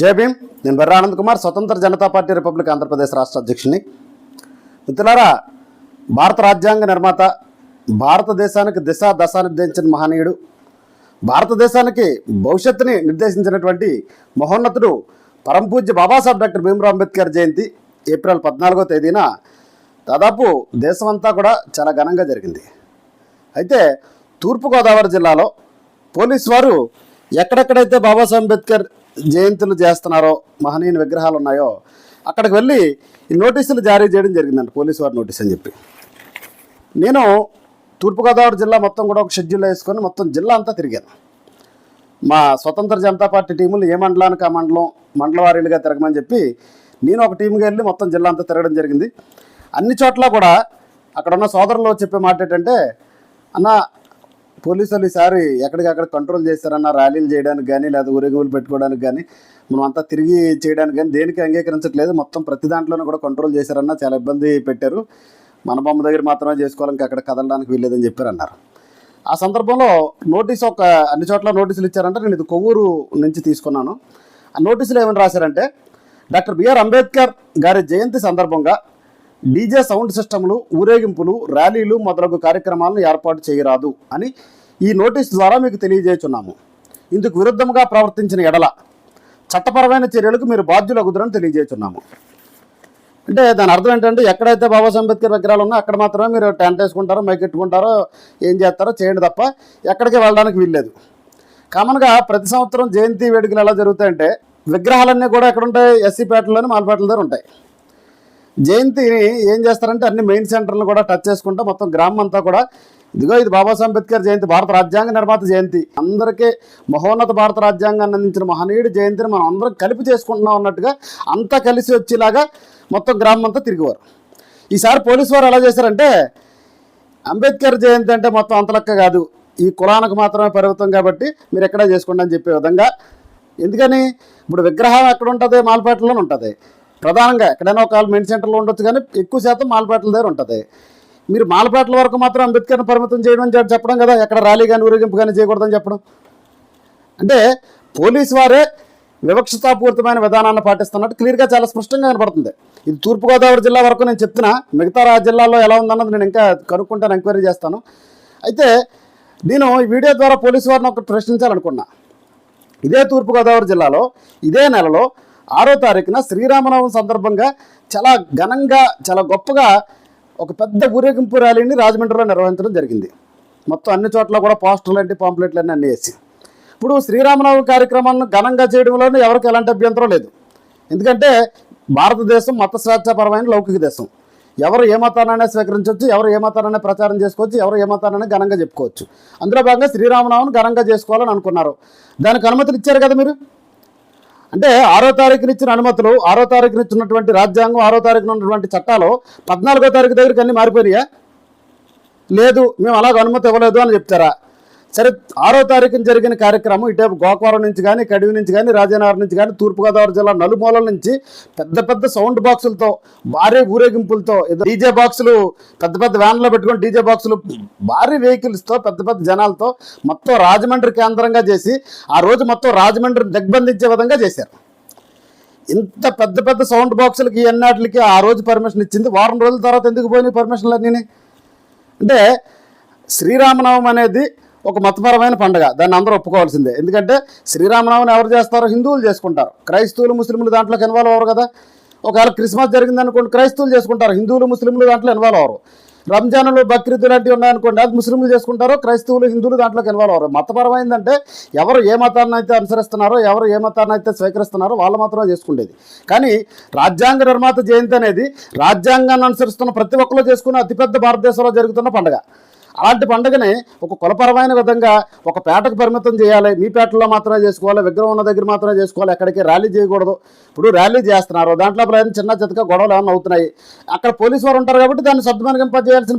జై భీమ్. నేను బెర్ర ఆనంద్ కుమార్ స్వతంత్ర జనతా పార్టీ రిపబ్లిక్ ఆంధ్రప్రదేశ్ రాష్ట్ర అధ్యక్షుని. మిత్రులారా భారత రాజ్యాంగ నిర్మాత భారతదేశానికి దిశ దశ నిర్దేశించిన మహనీయుడు భారతదేశానికి భవిష్యత్తుని నిర్దేశించినటువంటి మహోన్నతుడు పరంపూజ్య బాబాసాహెబ్ డాక్టర్ భీమరావు అంబేద్కర్ జయంతి ఏప్రిల్ పద్నాలుగో తేదీన దాదాపు దేశమంతా కూడా చాలా ఘనంగా జరిగింది. అయితే తూర్పుగోదావరి జిల్లాలో పోలీసు వారు ఎక్కడెక్కడైతే బాబాసాహెబ్ అంబేద్కర్ జయంతులు చేస్తున్నారో మహనీయుని విగ్రహాలు ఉన్నాయో అక్కడికి వెళ్ళి ఈ నోటీసులు జారీ చేయడం జరిగిందండి పోలీసు వారి నోటీస్ అని చెప్పి. నేను తూర్పుగోదావరి జిల్లా మొత్తం కూడా ఒక షెడ్యూల్ వేసుకొని మొత్తం జిల్లా అంతా తిరిగాను. మా స్వతంత్ర జనతా పార్టీ టీములు ఏ మండలానికి ఆ మండలం మండలవారీలుగా తిరగమని చెప్పి నేను ఒక టీంగా వెళ్ళి మొత్తం జిల్లా అంతా తిరగడం జరిగింది. అన్ని చోట్ల కూడా అక్కడ ఉన్న సోదరులు చెప్పే మాట ఏంటంటే అన్న పోలీసులు ఈసారి ఎక్కడికక్కడ కంట్రోల్ చేస్తారన్న ర్యాలీలు చేయడానికి కానీ లేదా ఊరేగులు పెట్టుకోవడానికి కానీ మనం అంతా తిరిగి చేయడానికి కానీ దేనికి అంగీకరించట్లేదు. మొత్తం ప్రతి దాంట్లోనూ కూడా కంట్రోల్ చేశారన్న చాలా ఇబ్బంది పెట్టారు. మన బొమ్మ దగ్గర మాత్రమే చేసుకోవాలి ఇంకా అక్కడ కదలడానికి వీల్లేదని చెప్పారన్నారు. ఆ సందర్భంలో నోటీస్ ఒక అన్ని చోట్ల నోటీసులు ఇచ్చారంటే. నేను ఇది కొవ్వూరు నుంచి తీసుకున్నాను. ఆ నోటీసులు ఏమని రాశారంటే డాక్టర్ బిఆర్ అంబేద్కర్ గారి జయంతి సందర్భంగా డీజే సౌండ్ సిస్టమ్లు ఊరేగింపులు ర్యాలీలు మొదలగు కార్యక్రమాలను ఏర్పాటు చేయరాదు అని ఈ నోటీస్ ద్వారా మీకు తెలియజేస్తున్నాము. ఇందుకు విరుద్ధంగా ప్రవర్తించిన ఎడల చట్టపరమైన చర్యలకు మీరు బాధ్యులగుదరని తెలియజేస్తున్నాము. అంటే దాని అర్థం ఏంటంటే ఎక్కడైతే బాబా అంబేద్కర్ విగ్రహాలు ఉన్నాయో అక్కడ మాత్రమే మీరు టెంట్ వేసుకుంటారో మైకెట్టుకుంటారో ఏం చేస్తారో చేయండి తప్ప ఎక్కడికి వెళ్ళడానికి వీల్లేదు. కామన్గా ప్రతి సంవత్సరం జయంతి వేడుకలు ఎలా జరుగుతాయంటే విగ్రహాలన్నీ కూడా ఎక్కడ ఉంటాయి ఎస్సీ మాలపేటల దగ్గర ఉంటాయి. జయంతిని ఏం చేస్తారంటే అన్ని మెయిన్ సెంటర్లు కూడా టచ్ చేసుకుంటూ మొత్తం గ్రామం అంతా కూడా ఇదిగో ఇది బాబాసాహెబ్ అంబేద్కర్ జయంతి భారత రాజ్యాంగ నిర్మాత జయంతి. అందరికీ మహోన్నత భారత రాజ్యాంగాన్ని అందించిన మహనీయుడు జయంతిని మనం అందరం కలిపి చేసుకుంటున్నాం అన్నట్టుగా అంతా కలిసి వచ్చేలాగా మొత్తం గ్రామం అంతా తిరిగేవారు. ఈసారి పోలీసు వారు ఎలా చేశారంటే అంబేద్కర్ జయంతి అంటే మొత్తం అంతలక్క కాదు. ఈ కులానికి మాత్రమే పరిమితం కాబట్టి మీరు ఎక్కడా చేసుకోండి అని చెప్పే విధంగా. ఎందుకని? ఇప్పుడు విగ్రహం ఎక్కడ ఉంటుంది? మాలపేటలోనే ఉంటుంది. ప్రధానంగా ఎక్కడైనా ఒక మెయిన్ సెంటర్లో ఉండొచ్చు కానీ ఎక్కువ శాతం మాలపేటల దగ్గర ఉంటుంది. మీరు మాలపేటల వరకు మాత్రం అంబేద్కర్ని పరిమితం చేయడం అని చెప్పడం కదా ఎక్కడ ర్యాలీ కానీ ఊరేగింపు కానీ చేయకూడదని చెప్పడం. అంటే పోలీసు వారే వివక్షతాపూరితమైన విధానాన్ని పాటిస్తున్నట్టు క్లియర్గా చాలా స్పష్టంగా కనపడుతుంది. ఇది తూర్పుగోదావరి జిల్లా వరకు నేను చెప్తున్నా మిగతా రా జిల్లాల్లో ఎలా ఉందన్నది నేను ఇంకా కనుక్కుంటాను ఎంక్వైరీ చేస్తాను. అయితే నేను ఈ వీడియో ద్వారా పోలీసు వారిని ఒకటి ప్రశ్నించాలనుకున్నా. ఇదే తూర్పుగోదావరి జిల్లాలో ఇదే నెలలో ఆరో తారీఖున శ్రీరామనవమి సందర్భంగా చాలా ఘనంగా చాలా గొప్పగా ఒక పెద్ద ఊరేగింపు ర్యాలీని రాజమండ్రిలో నిర్వహించడం జరిగింది. మొత్తం అన్ని చోట్ల కూడా పోస్టర్లు అంటే పాంప్లెట్లు అన్నీ అన్నీ వేసి. ఇప్పుడు శ్రీరామనవమి కార్యక్రమాలను ఘనంగా చేయడంలోనే ఎవరికి ఎలాంటి అభ్యంతరం లేదు. ఎందుకంటే భారతదేశం మత స్వేచ్ఛాపరమైన లౌకిక దేశం. ఎవరు ఏ మతాన్నైనా స్వీకరించవచ్చు ఎవరు ఏ మతాన్నైనా ప్రచారం చేసుకోవచ్చు ఎవరు ఏ మతాన్నైనా ఘనంగా చెప్పుకోవచ్చు. అందులో భాగంగా శ్రీరామనవమిని ఘనంగా చేసుకోవాలని అనుకున్నారు. దానికి అనుమతులు ఇచ్చారు కదా మీరు? అంటే ఆరో తారీఖున ఇచ్చిన అనుమతులు ఆరో తారీఖున ఇచ్చినటువంటి రాజ్యాంగం ఆరో తారీఖున ఉన్నటువంటి చట్టాలు పద్నాలుగో తారీఖు దగ్గరికి అన్ని మారిపోయినాయా? లేదు మేము అలాగ అనుమతి ఇవ్వలేదు అని చెప్తారా? సరే ఆరో తారీఖున జరిగిన కార్యక్రమం ఇటేపు గోకవరం నుంచి కానీ కడివి నుంచి కానీ రాజనగరం నుంచి కానీ తూర్పుగోదావరి జిల్లా నలుమూలల నుంచి పెద్ద పెద్ద సౌండ్ బాక్సులతో భారీ ఊరేగింపులతో డీజే బాక్సులు పెద్ద పెద్ద వ్యాన్లో పెట్టుకొని డీజే బాక్సులు భారీ వెహికల్స్తో పెద్ద పెద్ద జనాలతో మొత్తం రాజమండ్రి కేంద్రంగా చేసి ఆ రోజు మొత్తం రాజమండ్రి దిగ్బంధించే విధంగా చేశారు. ఇంత పెద్ద పెద్ద సౌండ్ బాక్సులకి ఎన్నాటికి ఆ రోజు పర్మిషన్ ఇచ్చింది. వారం రోజుల తర్వాత ఎందుకు పోయినాయి పర్మిషన్లు అన్నీ అంటే శ్రీరామనవం అనేది ఒక మతపరమైన పండుగ. దాన్ని అందరూ ఒప్పుకోవాల్సిందే. ఎందుకంటే శ్రీరామనవమిని ఎవరు చేస్తారో హిందువులు చేసుకుంటారు. క్రైస్తవులు ముస్లింలు దాంట్లోకి ఇన్వాల్వ్ అవ్వరు కదా. ఒకవేళ క్రిస్మస్ జరిగింది అనుకోండి క్రైస్తవులు చేసుకుంటారు. హిందువులు ముస్లింలు దాంట్లో ఇన్వాల్వ్ అవ్వరు. రంజాన్లు బక్రీద్ లాంటివి ఉన్నాయనుకోండి అది ముస్లింలు చేసుకుంటారో క్రైస్తవులు హిందువులు దాంట్లోకి ఇన్వాల్వ్ అవ్వరు. మతపరమైందంటే ఎవరు ఏ మతాన్ని అయితే అనుసరిస్తున్నారో ఎవరు ఏ మతాన్ని అయితే స్వీకరిస్తున్నారో వాళ్ళు మాత్రమే చేసుకునేది కానీ రాజ్యాంగ నిర్మాత జయంతి అనేది రాజ్యాంగాన్ని అనుసరిస్తున్న ప్రతి ఒక్కరు చేసుకున్న అతిపెద్ద భారతదేశంలో జరుగుతున్న పండుగ. అలాంటి పండుగని ఒక కులపరమైన విధంగా ఒక పేటకు పరిమితం చేయాలి. మీ పేటలో మాత్రమే చేసుకోవాలి. విగ్రహం ఉన్న దగ్గర మాత్రమే చేసుకోవాలి. ఎక్కడికి ర్యాలీ చేయకూడదు. ఇప్పుడు ర్యాలీ చేస్తున్నారు. దాంట్లో ప్రయాణం చిన్న చితక గొడవలు ఏమైనా అవుతున్నాయి? అక్కడ పోలీసు వారు ఉంటారు కాబట్టి దాన్ని సద్దుమనిగింప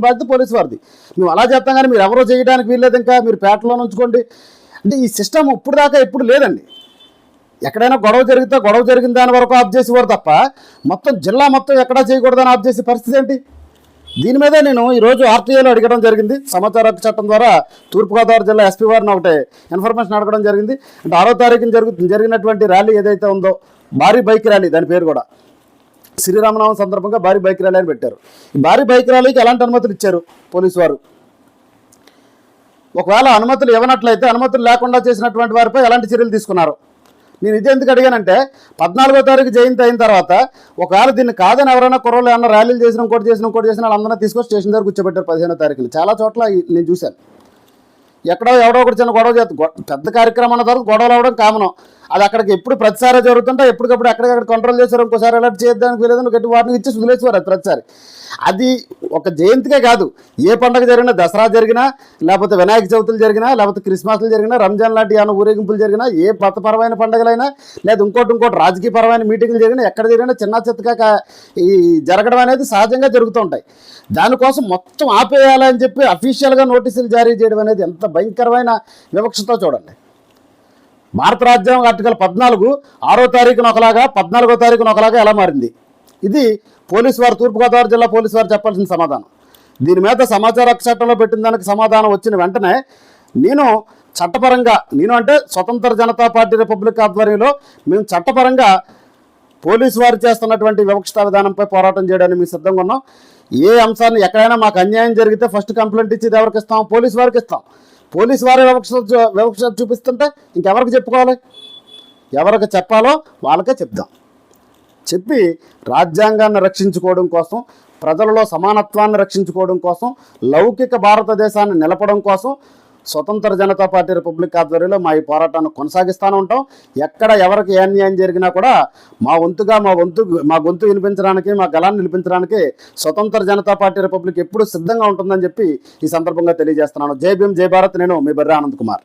బాధ్యత పోలీసు వారిది. మేము అలా చేస్తాం కానీ మీరు ఎవరో చేయడానికి వీల్లేదు ఇంకా. మీరు పేటలో ఉంచుకోండి. అంటే ఈ సిస్టమ్ ఇప్పుడు దాకా ఎప్పుడు లేదండి. ఎక్కడైనా గొడవ జరిగితే గొడవ జరిగిన దాని వరకు ఆఫ్ చేసేవారు తప్ప మొత్తం జిల్లా మొత్తం ఎక్కడా చేయకూడదని ఆఫ్ చేసే పరిస్థితి ఏంటి? దీని మీద నేను ఈరోజు ఆర్టీఐలో అడగడం జరిగింది. సమాచార హక్కు చట్టం ద్వారా తూర్పుగోదావరి జిల్లా ఎస్పీ వారిని ఒకటి ఇన్ఫర్మేషన్ అడగడం జరిగింది. అంటే ఆరో తారీఖున జరుగు జరిగినటువంటి ర్యాలీ ఏదైతే ఉందో భారీ బైక్ ర్యాలీ దాని పేరు కూడా. శ్రీరామనామం సందర్భంగా భారీ బైక్ ర్యాలీ అని పెట్టారు. ఈ భారీ బైక్ ర్యాలీకి ఎలాంటి అనుమతులు ఇచ్చారు పోలీసు వారు? ఒకవేళ అనుమతులు ఇవ్వనట్లయితే అనుమతులు లేకుండా చేసినటువంటి వారిపై ఎలాంటి చర్యలు తీసుకున్నారు? నేను ఇది ఎందుకు అడిగానంటే పద్నాలుగో తారీఖు జయంతి అయిన తర్వాత ఒకవేళ దీన్ని కాదని ఎవరైనా కుర్రలు ఏమన్నా ర్యాలీలు చేసిన ఇంకోటి చేసిన ఇంకోటి చేసిన వాళ్ళందరినీ తీసుకొని స్టేషన్ దగ్గర కూర్చోబెట్టారు పదిహేనో తారీఖున. చాలా చోట్ల నేను చూశాను. ఎక్కడో ఎవడో ఒకటి చిన్న గొడవ చేస్తా పెద్ద కార్యక్రమం అన్న తర్వాత గొడవలు అవ్వడం కామనం. అది అక్కడికి ఎప్పుడు ప్రతిసారి జరుగుతుంటే ఎప్పటికప్పుడు అక్కడికక్కడ కంట్రోల్ చేశారు ఇంకోసారి అలర్ట్ చేయడానికి వీలేదని గట్టి వాటిని ఇచ్చి వదిలేసేవారు అది ప్రతిసారి. అది ఒక జయంతికే కాదు. ఏ పండగ జరిగినా దసరా జరిగినా లేకపోతే వినాయక చవితులు జరిగినా లేకపోతే క్రిస్మస్లు జరిగినా రంజాన్ లాంటి ఏమైనా ఊరేగింపులు జరిగినా ఏ మతపరమైన పండుగలైనా లేదా ఇంకోటి ఇంకోటి రాజకీయపరమైన మీటింగ్లు జరిగినా ఎక్కడ జరిగినా చిన్న చిత్తగా ఈ జరగడం అనేది సహజంగా జరుగుతూ ఉంటాయి. దానికోసం మొత్తం ఆపేయాలని చెప్పి అఫీషియల్గా నోటీసులు జారీ చేయడం అనేది ఎంత భయంకరమైన వివక్షతో చూడండి. భారత రాజ్యాంగం ఆర్టికల్ పద్నాలుగు ఆరో తారీఖున ఒకలాగా పద్నాలుగో తారీఖున ఒకలాగా ఎలా మారింది? ఇది పోలీసు వారు తూర్పుగోదావరి జిల్లా పోలీసు వారు చెప్పాల్సిన సమాధానం. దీని మీద సమాచార హక్కు చట్టంలో పెట్టిన దానికి సమాధానం వచ్చిన వెంటనే నేను చట్టపరంగా నేను అంటే స్వతంత్ర జనతా పార్టీ రిపబ్లిక్ ఆధ్వర్యంలో మేము చట్టపరంగా పోలీసు వారు చేస్తున్నటువంటి వివక్షత విధానంపై పోరాటం చేయడానికి మేము సిద్ధంగా ఉన్నాం. ఏ అంశాన్ని ఎక్కడైనా మాకు అన్యాయం జరిగితే ఫస్ట్ కంప్లైంట్ ఇచ్చి ఎవరికి ఇస్తాం? పోలీసు వారికి ఇస్తాం. పోలీసు వారి వివక్ష వివక్ష చూపిస్తుంటే ఇంకెవరికి చెప్పుకోవాలి? ఎవరికి చెప్పాలో వాళ్ళకే చెప్దాం. చెప్పి రాజ్యాంగాన్ని రక్షించుకోవడం కోసం ప్రజలలో సమానత్వాన్ని రక్షించుకోవడం కోసం లౌకిక భారతదేశాన్ని నిలపడం కోసం స్వతంత్ర జనతా పార్టీ రిపబ్లిక్ ఆధ్వర్యంలో మా ఈ పోరాటాన్ని కొనసాగిస్తూనే ఉంటాం. ఎక్కడ ఎవరికి ఏ అన్యాయం జరిగినా కూడా మా వంతుగా మా వంతు మా గొంతు వినిపించడానికి మా గలాన్ని నిలిపించడానికి స్వతంత్ర జనతా పార్టీ రిపబ్లిక్ ఎప్పుడు సిద్ధంగా ఉంటుందని చెప్పి ఈ సందర్భంగా తెలియజేస్తున్నాను. జై భీమ్ జై భారత్. నేను మీ బర్రె ఆనంద్ కుమార్.